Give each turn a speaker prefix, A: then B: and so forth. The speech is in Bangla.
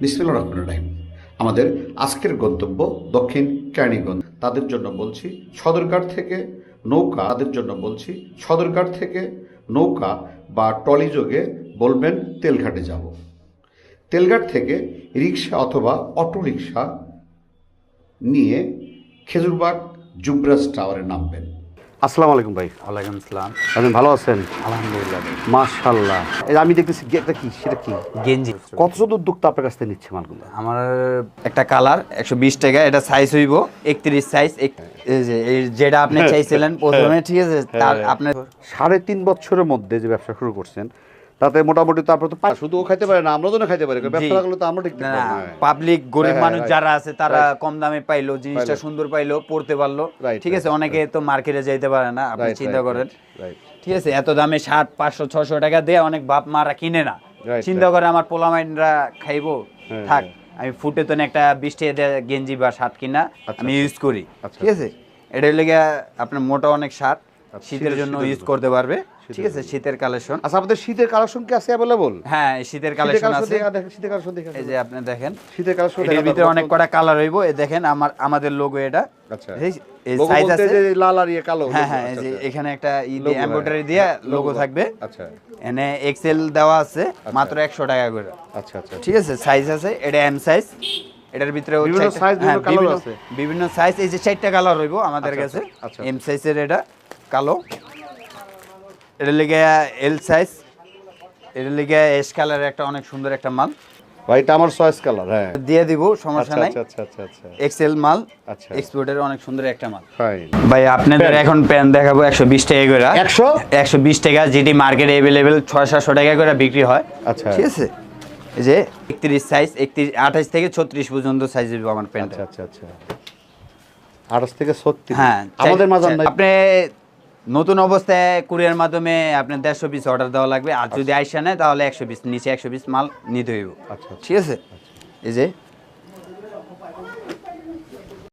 A: বিসমিল্লা রহমান রাহিম। আমাদের আজকের গন্তব্য দক্ষিণ কেরানীগঞ্জ। তাদের জন্য বলছি সদরঘাট থেকে নৌকা, তাদের জন্য বলছি সদরঘাট থেকে নৌকা বা ট্রলি যোগে বলবেন তেলঘাটে যাব। তেলঘাট থেকে রিক্সা অথবা অটো রিক্সা নিয়ে খেজুরবাগ জুবরাজ টাওয়ারে নামবেন। আসসালামু আলাইকুম ভাই।
B: ওয়ালাইকুম আসসালাম।
A: আপনি ভালো আছেন?
B: আলহামদুলিল্লাহ
A: মাশাআল্লাহ। এই আমি দেখতেছি এটা কি? সেটা কি?
B: গেঞ্জি।
A: কত জন উদ্যোক্তা আপনার কাছ থেকে নিচ্ছে মালগুলো?
B: আমার একটা কালার একশো বিশ টাকা এটা সাইজ হইব একত্রিশ সাইজ যেটা আপনি চাইছিলেন প্রথমে ঠিক আছে? তার আপনার
A: সাড়ে তিন বছরের মধ্যে যে ব্যবসা শুরু করছেন তাতে মোটামুটি তারপর তো শুধু ও খাইতে পারে না আমরাও তো খাইতে পারি। ব্যবসা লাগলে তো আমরা ঠিক
B: না পাবলিক গরিব
A: হ্যাঁ,
B: মানুষ যারা আছে তারা কম দামে পাইলো জিনিসটা সুন্দর পাইলো পড়তে পারল। ঠিক আছে অনেকে তো মার্কেটে যাইতে পারে না আপনি চিন্তা করেন। ঠিক আছে এত দামে ষাট পাঁচশো ছশো টাকা দিয়ে অনেক বাপ মারা কিনে না। চিন্তা করে আমার পোলামাইনরা খাইবো
A: হ্যাঁ,
B: থাক
A: হ্যাঁ।
B: আমি ফুটে তো একটা বিশ টাকা গেঞ্জি বা শার্ট কিনা
A: আচ্ছা,
B: আমি ইউজ করি।
A: আচ্ছা,
B: ঠিক আছে? এটা লেগে আপনার মোটা অনেক শার্ট শীতের
A: শীতের-
B: জন্য ইউজ করতে পারবে। ঠিক আছে শীতের কালেকশন
A: আচ্ছা আমাদের শীতের কালেকশন কি আছে অ্যাভেলেবল
B: হ্যাঁ শীতের কালেকশন আছে।
A: শীতের কালেকশন দেখে
B: এই যে আপনি দেখেন
A: শীতের কালেকশন
B: এর ভিতরে অনেক কটা কালার হইব এই দেখেন আমার আমাদের লোগো এটা।
A: আচ্ছা।
B: এই- এই সাইজ আছে।
A: যে লাল আর ইয়ে কালো
B: হ্যাঁ হ্যাঁ এই
A: আচ্ছা,
B: যে
A: আচ্ছা।
B: এখানে একটা ই
A: হ্যাঁ।
B: এমব্রয়ডারি দিয়ে লোগো থাকবে।
A: আচ্ছা।
B: এনে এক্সেল দেওয়া আছে মাত্র একশো টাকা করে।
A: আচ্ছা আচ্ছা
B: ঠিক আছে সাইজ আছে এটা এম সাইজ এটার ভিতরে
A: বিভিন্ন size, বিভিন্ন
B: হ্যাঁ,
A: colour
B: বিভিন্ন-
A: আছে।
B: বিভিন্ন সাইজ এই যে চারটা কালার রইব আমাদের
A: আচ্ছা,
B: কাছে।
A: আচ্ছা, আচ্ছা।
B: এম সাইজের এটা। কালো। এটা লেগে এল সাইজ এটা লেগে এস কালারের একটা অনেক সুন্দর একটা মাল।
A: ভাই আমার চয়েস কালার হ্যাঁ।
B: দিয়ে দিব সমস্যা
A: আচ্ছা
B: নাই।
A: আচ্ছা আচ্ছা আচ্ছা আচ্ছা।
B: এক্সেল মাল
A: আচ্ছা।
B: এক্সপোর্টের অনেক সুন্দর একটা মাল। ভাই আপনাদের এখন প্যান দেখাবো একশো বিশ টাকা করে। যেটি মার্কেটে টাকা করে বিক্রি হয়।
A: আচ্ছা।
B: ঠিক আছে? এই যে একত্রিশ সাইজ একত্রিশ আঠাশ থেকে ছত্রিশ পর্যন্ত সাইজ দিব আমার প্যান্ট
A: আচ্ছা আচ্ছা আচ্ছা। থেকে
B: হ্যাঁ
A: আমাদের
B: আপনি নতুন অবস্থায় কুরিয়ার মাধ্যমে আপনার দেড়শো পিস অর্ডার দেওয়া লাগবে। আর যদি আইসা নেয় তাহলে একশো পিস নিচে একশো পিস মাল নিতে হইব।
A: আচ্ছা আচ্ছা।
B: ঠিক আছে? এই যে